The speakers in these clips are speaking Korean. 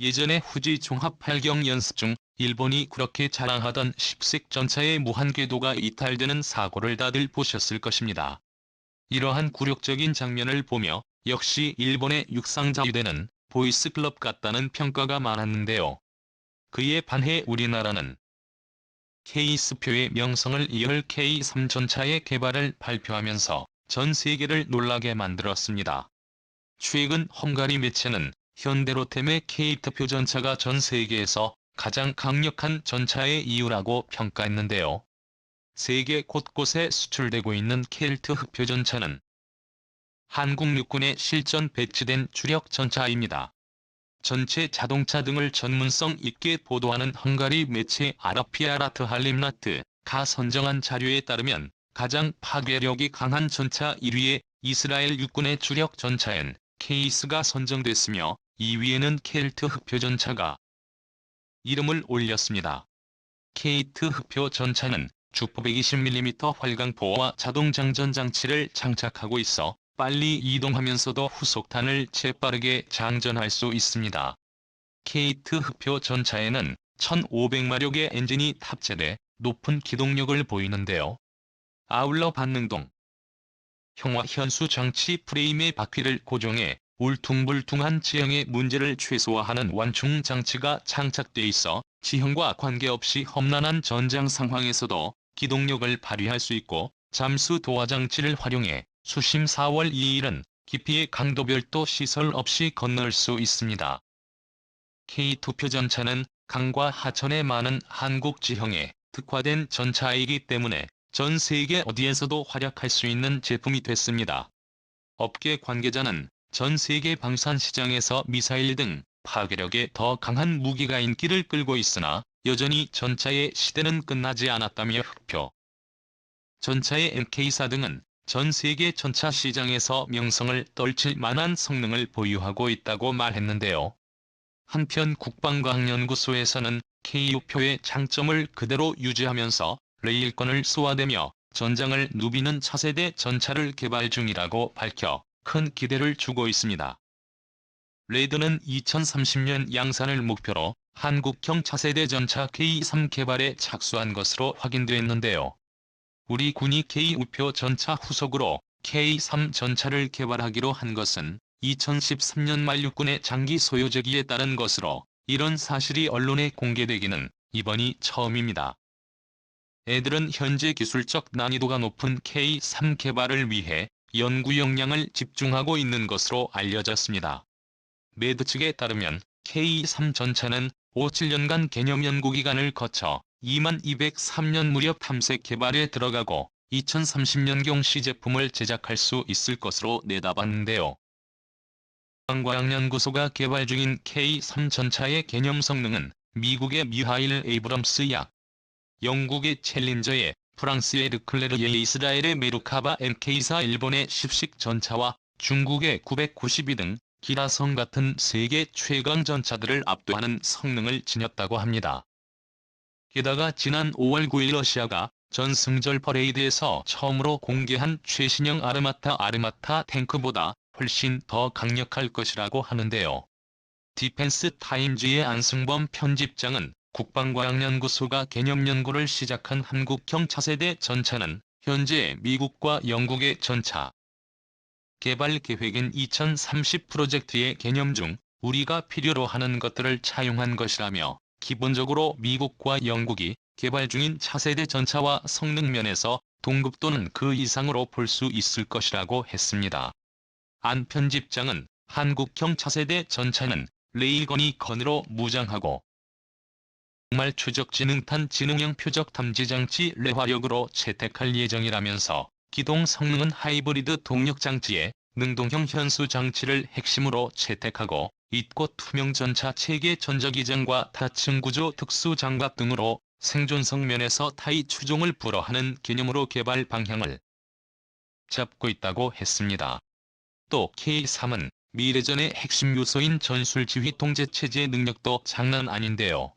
예전에 후지 종합 발경 연습 중 일본이 그렇게 자랑하던 10색 전차의 무한 궤도가 이탈되는 사고를 다들 보셨을 것입니다. 이러한 굴욕적인 장면을 보며 역시 일본의 육상자위대는 보이스클럽 같다는 평가가 많았는데요. 그에 반해 우리나라는 K스표의 명성을 이을 K3 전차의 개발을 발표하면서 전 세계를 놀라게 만들었습니다. 최근 헝가리 매체는 현대로템의 K트표 전차가 전 세계에서 가장 강력한 전차의 이유라고 평가했는데요. 세계 곳곳에 수출되고 있는 켈트 흑표 전차는 한국 육군에 실전 배치된 주력 전차입니다. 전체 자동차 등을 전문성 있게 보도하는 헝가리 매체 아라피아라트 할림라트 가 선정한 자료에 따르면 가장 파괴력이 강한 전차 1위에 이스라엘 육군의 주력 전차엔 케이스가 선정됐으며 2위에는 켈트 흑표 전차가 이름을 올렸습니다. 케이트 흑표 전차는 주포 120mm 활강포와 자동 장전 장치를 장착하고 있어 빨리 이동하면서도 후속탄을 재빠르게 장전할 수 있습니다. 케이트 흑표 전차에는 1500마력의 엔진이 탑재돼 높은 기동력을 보이는데요. 아울러 반능동 형화 현수 장치 프레임의 바퀴를 고정해 울퉁불퉁한 지형의 문제를 최소화하는 완충 장치가 장착돼 있어 지형과 관계없이 험난한 전장 상황에서도 기동력을 발휘할 수 있고 잠수 도화 장치를 활용해 수심 4월 2일은 깊이의 강도 별도 시설 없이 건널 수 있습니다. K2표 전차는 강과 하천의 많은 한국 지형에 특화된 전차이기 때문에 전 세계 어디에서도 활약할 수 있는 제품이 됐습니다. 업계 관계자는 전 세계 방산 시장에서 미사일 등 파괴력에 더 강한 무기가 인기를 끌고 있으나 여전히 전차의 시대는 끝나지 않았다며 흑표. 전차의 MK4 등은 전 세계 전차 시장에서 명성을 떨칠 만한 성능을 보유하고 있다고 말했는데요. 한편 국방과학연구소에서는 K6표의 장점을 그대로 유지하면서 레일권을 쏘아대며 전장을 누비는 차세대 전차를 개발 중이라고 밝혀 큰 기대를 주고 있습니다. 레드는 2030년 양산을 목표로 한국형 차세대 전차 K3 개발에 착수한 것으로 확인됐는데요. 우리 군이 K5표 전차 후속으로 K3 전차를 개발하기로 한 것은 2013년 말 육군의 장기 소요제기에 따른 것으로 이런 사실이 언론에 공개되기는 이번이 처음입니다. 애들은 현재 기술적 난이도가 높은 K3 개발을 위해 연구 역량을 집중하고 있는 것으로 알려졌습니다. 매드 측에 따르면 K3 전차는 5-7년간 개념 연구 기간을 거쳐 2203년 무렵 탐색 개발에 들어가고 2030년경 시제품을 제작할 수 있을 것으로 내다봤는데요. 관광연구소가 개발 중인 K3 전차의 개념 성능은 미국의 미하일 에이브럼스 약, 영국의 챌린저의 프랑스의 르클레르의 이스라엘의 메루카바 MK4 일본의 10식 전차와 중국의 992 등 기라성 같은 세계 최강 전차들을 압도하는 성능을 지녔다고 합니다. 게다가 지난 5월 9일 러시아가 전승절 퍼레이드에서 처음으로 공개한 최신형 아르마타 아르마타 탱크보다 훨씬 더 강력할 것이라고 하는데요. 디펜스 타임즈의 안승범 편집장은 국방과학연구소가 개념 연구를 시작한 한국형 차세대 전차는 현재 미국과 영국의 전차 개발 계획인 2030 프로젝트의 개념 중 우리가 필요로 하는 것들을 차용한 것이라며 기본적으로 미국과 영국이 개발 중인 차세대 전차와 성능 면에서 동급 또는 그 이상으로 볼 수 있을 것이라고 했습니다. 안 편집장은 한국형 차세대 전차는 레일건이 건으로 무장하고 정말 추적지능탄 지능형 표적 탐지장치 레화력으로 채택할 예정이라면서 기동 성능은 하이브리드 동력장치에 능동형 현수 장치를 핵심으로 채택하고 입고 투명 전차 체계 전자기장과 다층 구조 특수 장갑 등으로 생존성 면에서 타이 추종을 불허하는 개념으로 개발 방향을 잡고 있다고 했습니다. 또 K3은 미래전의 핵심 요소인 전술 지휘 통제 체제 능력도 장난 아닌데요.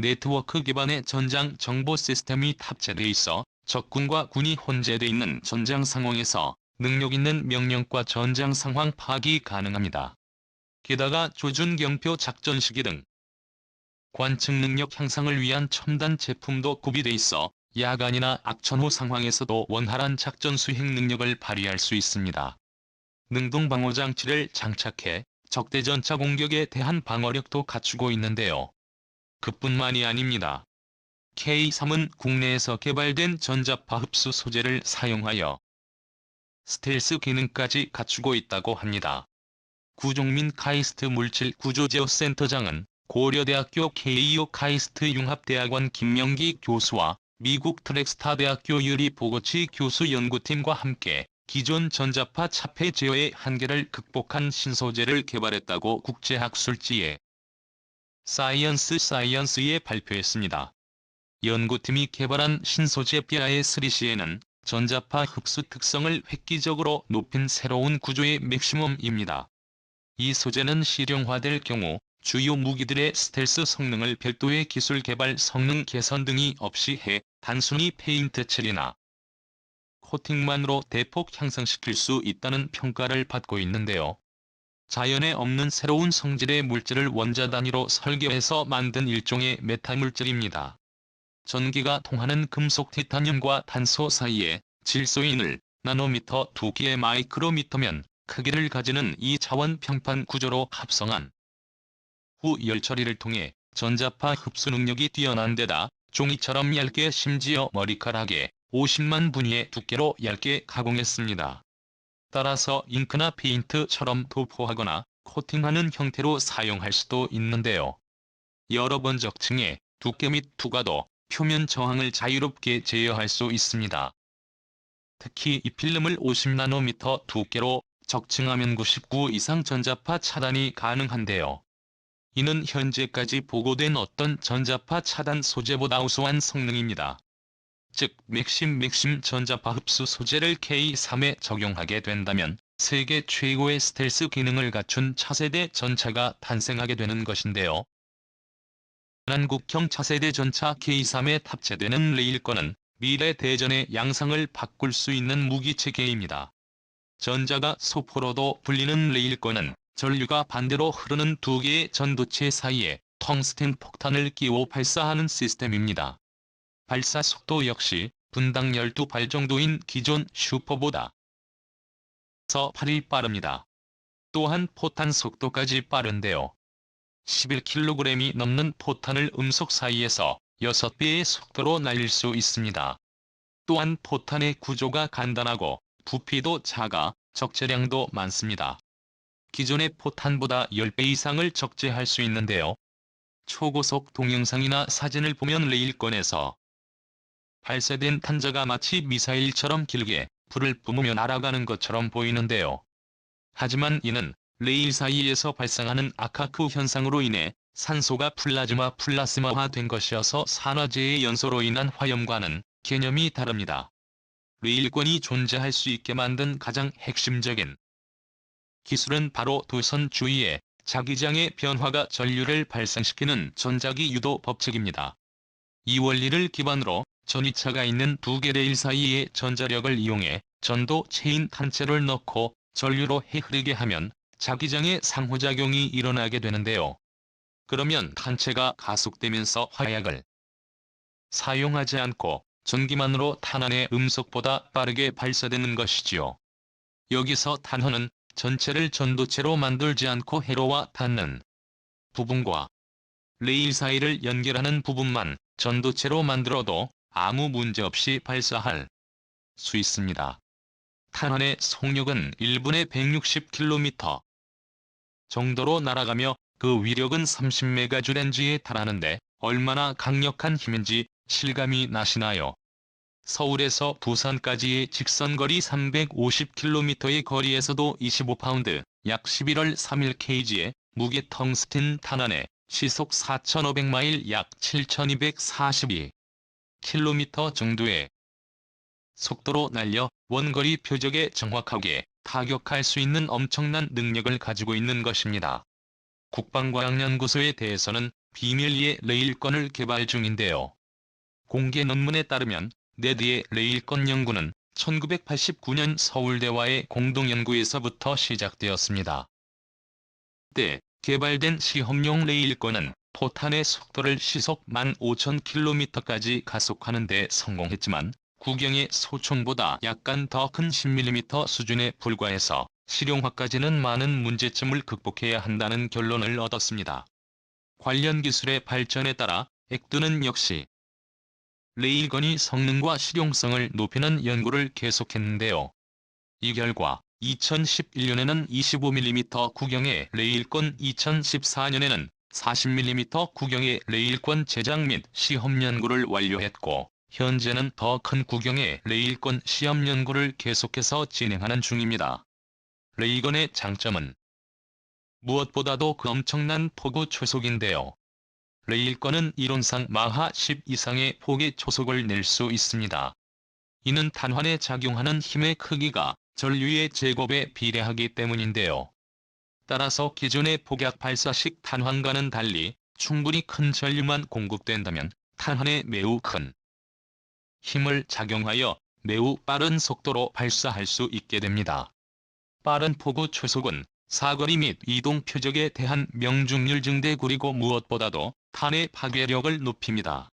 네트워크 기반의 전장 정보 시스템이 탑재돼 있어 적군과 군이 혼재돼 있는 전장 상황에서 능력 있는 명령과 전장 상황 파악이 가능합니다. 게다가 조준 경표 작전 시기 등 관측 능력 향상을 위한 첨단 제품도 구비돼 있어 야간이나 악천후 상황에서도 원활한 작전 수행 능력을 발휘할 수 있습니다. 능동 방어 장치를 장착해 적대 전차 공격에 대한 방어력도 갖추고 있는데요. 그뿐만이 아닙니다. K3은 국내에서 개발된 전자파 흡수 소재를 사용하여 스텔스 기능까지 갖추고 있다고 합니다. 구종민 카이스트 물질 구조제어센터장은 고려대학교 K2O 카이스트 융합대학원 김명기 교수와 미국 트렉스타 대학교 유리 보고치 교수 연구팀과 함께 기존 전자파 차폐 제어의 한계를 극복한 신소재를 개발했다고 국제학술지에 사이언스 사이언스에 발표했습니다. 연구팀이 개발한 신소재 비아의 3C에는 전자파 흡수 특성을 획기적으로 높인 새로운 구조의 맥시멈입니다. 이 소재는 실용화될 경우 주요 무기들의 스텔스 성능을 별도의 기술 개발 성능 개선 등이 없이 해 단순히 페인트 처리나 코팅만으로 대폭 향상시킬 수 있다는 평가를 받고 있는데요. 자연에 없는 새로운 성질의 물질을 원자 단위로 설계해서 만든 일종의 메타 물질입니다. 전기가 통하는 금속 티타늄과 탄소 사이에 질소인을 나노미터 두께의 마이크로미터면 크기를 가지는 이 차원 평판 구조로 합성한 후 열처리를 통해 전자파 흡수 능력이 뛰어난 데다 종이처럼 얇게 심지어 머리카락에 50만 분위의 두께로 얇게 가공했습니다. 따라서 잉크나 페인트처럼 도포하거나 코팅하는 형태로 사용할 수도 있는데요. 여러 번 적층해 두께 및 투과도 표면 저항을 자유롭게 제어할 수 있습니다. 특히 이 필름을 50나노미터 두께로 적층하면 99 이상 전자파 차단이 가능한데요. 이는 현재까지 보고된 어떤 전자파 차단 소재보다 우수한 성능입니다. 즉 맥심 맥심 전자파 흡수 소재를 K3에 적용하게 된다면 세계 최고의 스텔스 기능을 갖춘 차세대 전차가 탄생하게 되는 것인데요. 한국형 차세대 전차 K3에 탑재되는 레일건은 미래 대전의 양상을 바꿀 수 있는 무기체계입니다. 전자가 소포로도 불리는 레일건은 전류가 반대로 흐르는 두 개의 전도체 사이에 텅스텐 폭탄을 끼워 발사하는 시스템입니다. 발사 속도 역시 분당 12발 정도인 기존 슈퍼보다 서 8이 빠릅니다. 또한 포탄 속도까지 빠른데요. 11kg이 넘는 포탄을 음속 사이에서 6배의 속도로 날릴 수 있습니다. 또한 포탄의 구조가 간단하고 부피도 작아 적재량도 많습니다. 기존의 포탄보다 10배 이상을 적재할 수 있는데요. 초고속 동영상이나 사진을 보면 레일건에서 발사된 탄자가 마치 미사일처럼 길게 불을 뿜으며 날아가는 것처럼 보이는데요. 하지만 이는 레일 사이에서 발생하는 아카크 현상으로 인해 산소가 플라즈마 플라스마화 된 것이어서 산화제의 연소로 인한 화염과는 개념이 다릅니다. 레일권이 존재할 수 있게 만든 가장 핵심적인 기술은 바로 도선 주위에 자기장의 변화가 전류를 발생시키는 전자기 유도 법칙입니다. 이 원리를 기반으로 전위차가 있는 두 개 레일 사이의 전자력을 이용해 전도 체인 단체를 넣고 전류로 해 흐르게 하면 자기장의 상호작용이 일어나게 되는데요. 그러면 단체가 가속되면서 화약을 사용하지 않고 전기만으로 탄환의 음속보다 빠르게 발사되는 것이지요. 여기서 탄환은 전체를 전도체로 만들지 않고 회로와 닿는 부분과 레일 사이를 연결하는 부분만 전도체로 만들어도 아무 문제 없이 발사할 수 있습니다. 탄환의 속력은 1분에 160km 정도로 날아가며 그 위력은 30메가줄 렌지에 달하는데 얼마나 강력한 힘인지 실감이 나시나요? 서울에서 부산까지의 직선거리 350km의 거리에서도 25파운드, 약 11월 3일 kg의 무게 텅스틴 탄환에 시속 4,500마일 약 7,242 km 정도의 속도로 날려 원거리 표적에 정확하게 타격할 수 있는 엄청난 능력을 가지고 있는 것입니다. 국방과학연구소에 대해서는 비밀리에 레일건을 개발 중인데요. 공개 논문에 따르면 네드의 레일건 연구는 1989년 서울대와의 공동연구에서부터 시작되었습니다. 때 개발된 시험용 레일건은 포탄의 속도를 시속 15,000km까지 가속하는 데 성공했지만 구경의 소총보다 약간 더 큰 10mm 수준에 불과해서 실용화까지는 많은 문제점을 극복해야 한다는 결론을 얻었습니다. 관련 기술의 발전에 따라 액드는 역시 레일건이 성능과 실용성을 높이는 연구를 계속했는데요. 이 결과 2011년에는 25mm 구경의 레일건 2014년에는 40mm 구경의 레일건 제작 및 시험 연구를 완료했고 현재는 더 큰 구경의 레일건 시험 연구를 계속해서 진행하는 중입니다. 레이건의 장점은 무엇보다도 그 엄청난 포구 초속인데요. 레일건은 이론상 마하 10 이상의 폭의 초속을 낼 수 있습니다. 이는 탄환에 작용하는 힘의 크기가 전류의 제곱에 비례하기 때문인데요. 따라서 기존의 폭약 발사식 탄환과는 달리 충분히 큰 전류만 공급된다면 탄환에 매우 큰 힘을 작용하여 매우 빠른 속도로 발사할 수 있게 됩니다. 빠른 포구 초속은 사거리 및 이동 표적에 대한 명중률 증대 그리고 무엇보다도 탄의 파괴력을 높입니다.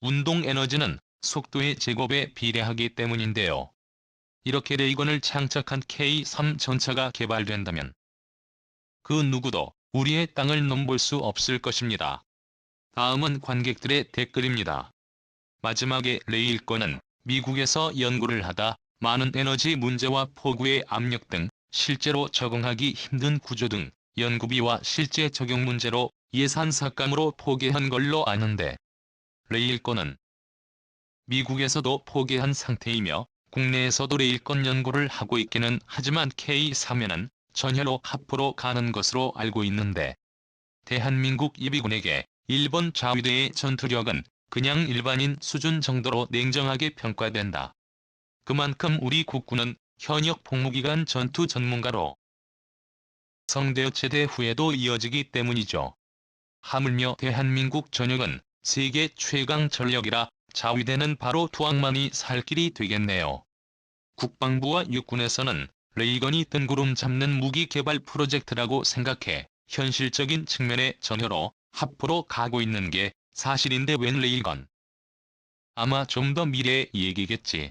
운동 에너지는 속도의 제곱에 비례하기 때문인데요. 이렇게 레이건을 장착한 K3 전차가 개발된다면 그 누구도 우리의 땅을 넘볼 수 없을 것입니다. 다음은 관객들의 댓글입니다. 마지막에 레일건은 미국에서 연구를 하다 많은 에너지 문제와 포구의 압력 등 실제로 적응하기 힘든 구조 등 연구비와 실제 적용 문제로 예산 삭감으로 포기한 걸로 아는데 레일건은 미국에서도 포기한 상태이며 국내에서도 레일건 연구를 하고 있기는 하지만 K3에는 전혀로 합포로 가는 것으로 알고 있는데 대한민국 예비군에게 일본 자위대의 전투력은 그냥 일반인 수준 정도로 냉정하게 평가된다. 그만큼 우리 국군은 현역 복무기간 전투 전문가로 성대여 제대 후에도 이어지기 때문이죠. 하물며 대한민국 전역은 세계 최강 전력이라 자위대는 바로 투항만이 살 길이 되겠네요. 국방부와 육군에서는 레이건이 뜬구름 잡는 무기 개발 프로젝트라고 생각해 현실적인 측면에 전혀로 합포로 가고 있는 게 사실인데 웬 레이건. 아마 좀 더 미래의 얘기겠지.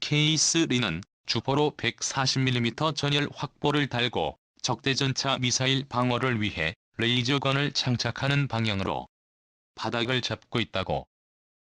K3는 주포로 140mm 전열 확보를 달고 적대전차 미사일 방어를 위해 레이저건을 장착하는 방향으로 바닥을 잡고 있다고